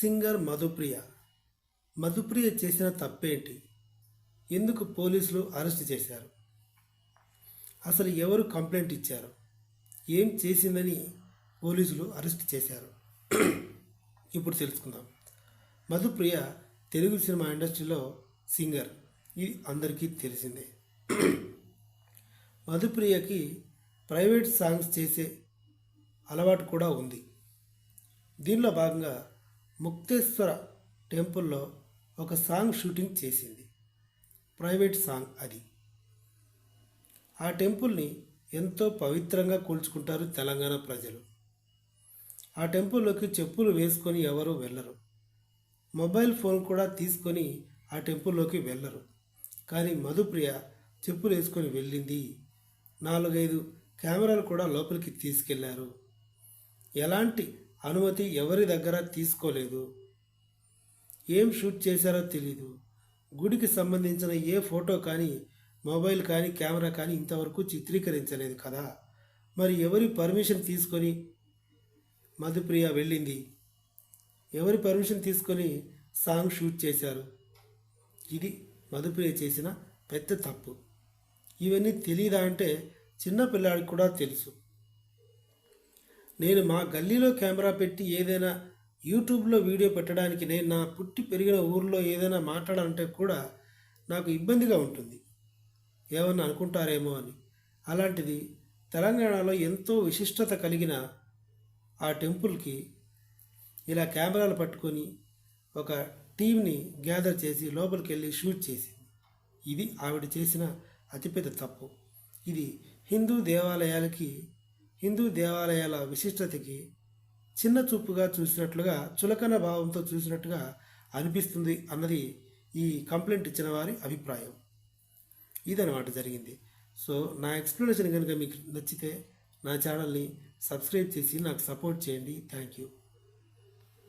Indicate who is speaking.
Speaker 1: Singer Madhupriya. Madhupriya చేసిన తప్పేంటి? ఎందుకు పోలీసులు అరెస్ట్ చేశారు? అసలు ఎవరు కంప్లైంట్ ఇచ్చారు? ఏం చేసిందని పోలీసులు అరెస్ట్ చేశారు? ఇప్పుడు తెలుసుకుందాం. మధుప్రియ తెలుగు సినిమా ఇండస్ట్రీలో సింగర్. ఇది అందరికీ తెలిసిందే. మధుప్రియకి ప్రైవేట్ సాంగ్స్ చేసే అలవాటు కూడా ఉంది. దీనిలో భాగంగా ముక్తేశ్వర టెంపుల్లో ఒక సాంగ్ షూటింగ్ చేసింది. ప్రైవేట్ సాంగ్ అది. ఆ టెంపుల్ని ఎంతో పవిత్రంగా కూల్చుకుంటారు తెలంగాణ ప్రజలు. ఆ టెంపుల్లోకి చెప్పులు వేసుకొని ఎవరు వెళ్ళరు. మొబైల్ ఫోన్ కూడా తీసుకొని ఆ టెంపుల్లోకి వెళ్ళరు. కానీ మధుప్రియ చెప్పులు వేసుకొని వెళ్ళింది. నాలుగైదు కెమెరాలు కూడా లోపలికి తీసుకెళ్ళారు. ఎలాంటి అనుమతి ఎవరి దగ్గర తీసుకోలేదు? ఏం షూట్ చేశారో తెలీదు. గుడికి సంబంధించిన ఏ ఫోటో కానీ మొబైల్ కానీ కెమెరా కానీ ఇంతవరకు చిత్రీకరించలేదు కదా. మరి ఎవరి పర్మిషన్ తీసుకొని మధుప్రియ వెళ్ళింది? ఎవరి పర్మిషన్ తీసుకొని సాంగ్ షూట్ చేశారు? ఇది మధుప్రియ చేసిన పెద్ద తప్పు. ఇవన్నీ తెలియదా అంటే చిన్న పిల్లాడికి కూడా తెలుసు. నేను మా గల్లీలో కెమెరా పెట్టి ఏదైనా యూట్యూబ్లో వీడియో పెట్టడానికి నేను నా పుట్టి పెరిగిన ఊర్లో ఏదైనా మాట్లాడాలంటే కూడా నాకు ఇబ్బందిగా ఉంటుంది. ఏమన్నా అనుకుంటారేమో అని. అలాంటిది తెలంగాణలో ఎంతో విశిష్టత కలిగిన ఆ టెంపుల్కి ఇలా కెమెరాలు పట్టుకొని ఒక టీంని గ్యాదర్ చేసి లోపలికి వెళ్ళి షూట్ చేసింది ఇది ఆవిడ చేసిన అతిపెద్ద తప్పు. ఇది హిందూ దేవాలయాలకి హిందూ దేవాలయాల విశిష్టతకి చిన్న చూపుగా చూసినట్లుగా చులకన భావంతో చూసినట్టుగా అనిపిస్తుంది అన్నది ఈ కంప్లైంట్ ఇచ్చిన వారి అభిప్రాయం. ఇదనమాట జరిగింది. సో నా ఎక్స్ప్లెనేషన్ కనుక మీకు నచ్చితే నా ఛానల్ని సబ్స్క్రైబ్ చేసి నాకు సపోర్ట్ చేయండి. Thank you.